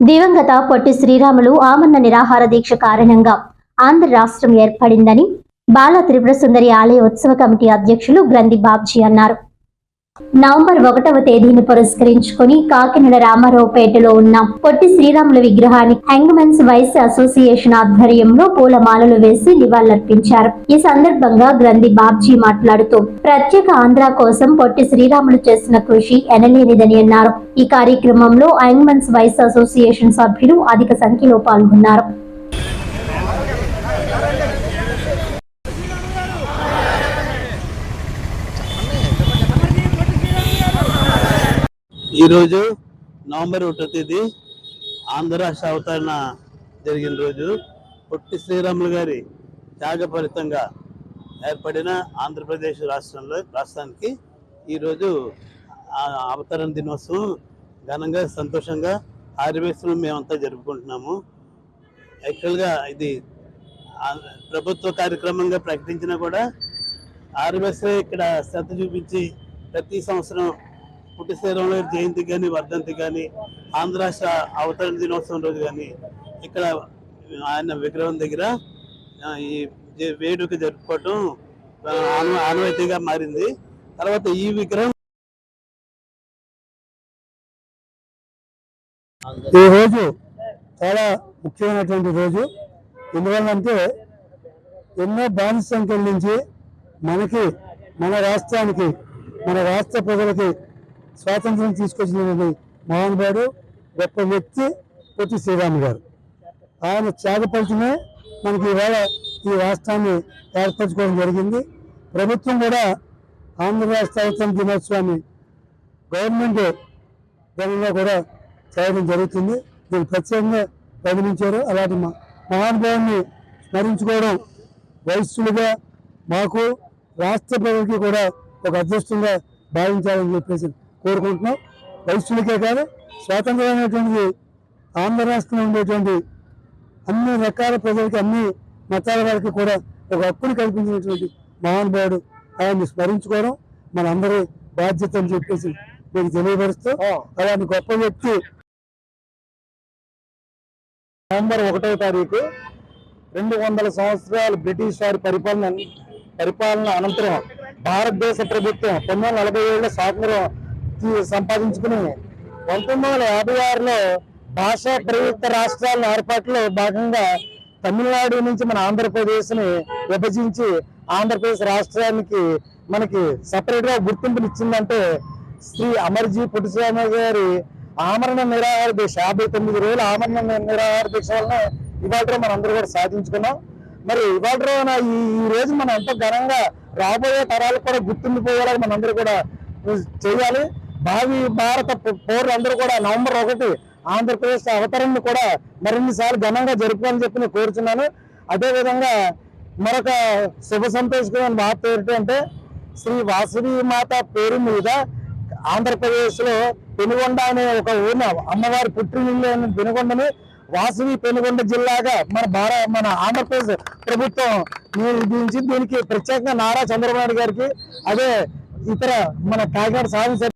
దివంగత పొట్టి శ్రీరాములు ఆమన్న నిరాహార దీక్ష కారణంగా ఆంధ్ర రాష్ట్రం ఏర్పడిందని బాల త్రిపుర సుందరి ఆలయ ఉత్సవ కమిటీ అధ్యక్షులు గ్రంథి బాబ్జీ అన్నారు. నవంబర్ ఒకటవ తేదీని పురస్కరించుకుని కాకినాడ రామారావుపేటలో ఉన్న పొట్టి శ్రీరాముల విగ్రహాన్ని హ్యాంగ్మెన్స్ వైస్ అసోసియేషన్ ఆధ్వర్యంలో పూలమాలలు వేసి నివాళులర్పించారు. ఈ సందర్భంగా గ్రంథి బాబ్జీ మాట్లాడుతూ ప్రత్యేక ఆంధ్ర కోసం పొట్టి శ్రీరాములు చేసిన కృషి ఎనలేనిదని అన్నారు. ఈ కార్యక్రమంలో హ్యాంగ్మెన్స్ వైస్ అసోసియేషన్ సభ్యులు అధిక సంఖ్యలో పాల్గొన్నారు. ఈరోజు నవంబర్ ఒకటో తేదీ ఆంధ్ర రాష్ట్ర అవతరణ జరిగిన రోజు పొట్టి శ్రీరాములు గారి త్యాగ ఫలితంగా ఏర్పడిన ఆంధ్రప్రదేశ్ రాష్ట్రంలో రాష్ట్రానికి ఈరోజు ఆ అవతరణ దినోత్సవం ఘనంగా సంతోషంగా ఆర్యవేశ్వరం మేమంతా జరుపుకుంటున్నాము. యాక్చువల్గా ఇది ప్రభుత్వ కార్యక్రమంగా ప్రకటించినా కూడా ఆర్యవేశ్వరే ఇక్కడ శ్రద్ధ చూపించి ప్రతి సంవత్సరం పుట్టి శ్రీరాములు జయంతి కానీ వర్ధంతి కానీ ఆంధ్ర అవతరణ దినోత్సవం రోజు కానీ ఇక్కడ ఆయన విగ్రహం దగ్గర ఈ వేడుక జరుపుకోవటం ఆ, ఆనవాయితీగా మారింది. తర్వాత ఈ విగ్రహం ఈ రోజు చాలా ముఖ్యమైనటువంటి రోజు. ఎందువల్లంటే ఎన్నో బానిస సంఖ్యల నుంచి మనకి మన రాష్ట్రానికి మన రాష్ట్ర ప్రజలకి స్వాతంత్రం తీసుకొచ్చినటువంటి మహానుభావుడు గొప్ప వ్యక్తి పొట్టి శ్రీరాము గారు. ఆయన త్యాగ ఫలితమే మనకి ఈవేళ ఈ రాష్ట్రాన్ని ఏర్పరచుకోవడం జరిగింది. ప్రభుత్వం కూడా ఆంధ్ర రాష్ట్ర స్వాతంత్ర దినోత్సవాన్ని గవర్నమెంట్ ఘనంగా కూడా చేయడం జరుగుతుంది. దీన్ని ప్రత్యేకంగా గమనించారు. అలాంటి మా మహానుభావుని స్మరించుకోవడం వయస్సులుగా మాకు రాష్ట్ర ప్రజలకి కూడా ఒక అదృష్టంగా భావించాలని చెప్పేసి కోరుకుంటున్నాం. వయస్సులకే కాదు స్వాతంత్రమైనటువంటి ఆంధ్ర రాష్ట్రంలో ఉండేటువంటి అన్ని రకాల ప్రజలకి అన్ని మతాల వారికి కూడా ఒక హక్కును కల్పించినటువంటి మహానుభావుడు ఆయన్ని స్మరించుకోవడం మన అందరి బాధ్యత అని చెప్పేసి మీకు తెలియపరుస్తూ అలాంటి గొప్ప వ్యక్తి నవంబర్ ఒకటవ తారీఖు రెండు వందల సంవత్సరాలు బ్రిటిష్ వారి పరిపాలన పరిపాలన అనంతరం భారతదేశ ప్రభుత్వం పంతొమ్మిది వందల నలభై ఏళ్ళలో స్వాతంత్రం సంపాదించుకుని పంతొమ్మిది వందల యాభై ఆరులో భాషా ప్రయుక్త రాష్ట్రాల ఏర్పాటులో భాగంగా తమిళనాడు నుంచి మన ఆంధ్రప్రదేశ్ని విభజించి ఆంధ్రప్రదేశ్ రాష్ట్రానికి మనకి సపరేట్గా గుర్తింపునిచ్చిందంటే శ్రీ అమర్జీ పుట్టుస్వామి గారి ఆమరణ నిరాహార దీక్ష. యాభై తొమ్మిది రోజుల ఆమరణ నిరాహార దీక్ష వలన ఇవాళ మనం అందరూ కూడా సాధించుకున్నాం. మరి ఇవాళ రోజున ఈ ఈ రోజు మనం ఎంతో ఘనంగా రాబోయే తరాలకు కూడా గుర్తుండిపోయేలాగా మనందరూ కూడా చేయాలి. భావి భారత పౌరులందరూ కూడా నవంబర్ ఒకటి ఆంధ్రప్రదేశ్ అవతరణను కూడా మరిన్ని సార్లు ఘనంగా జరుపుకోవాలని చెప్పి నేను కోరుచున్నాను. అదే విధంగా మరొక శుభ సంతోషకమైన వార్త ఏంటంటే శ్రీ వాసవి మాత పేరు మీద ఆంధ్రప్రదేశ్లో పెనుగొండ అనే ఒక ఊరిన అమ్మవారి పుట్టినిల్లు అయిన పెనుగొండని వాసవి పెనుగొండ జిల్లాగా మన భార మన ఆంధ్రప్రదేశ్ ప్రభుత్వం నిర్మించి దీనికి ప్రత్యేకంగా నారా చంద్రబాబు గారికి అదే ఇతర మన కాకినాడ శాసనసభ్యులు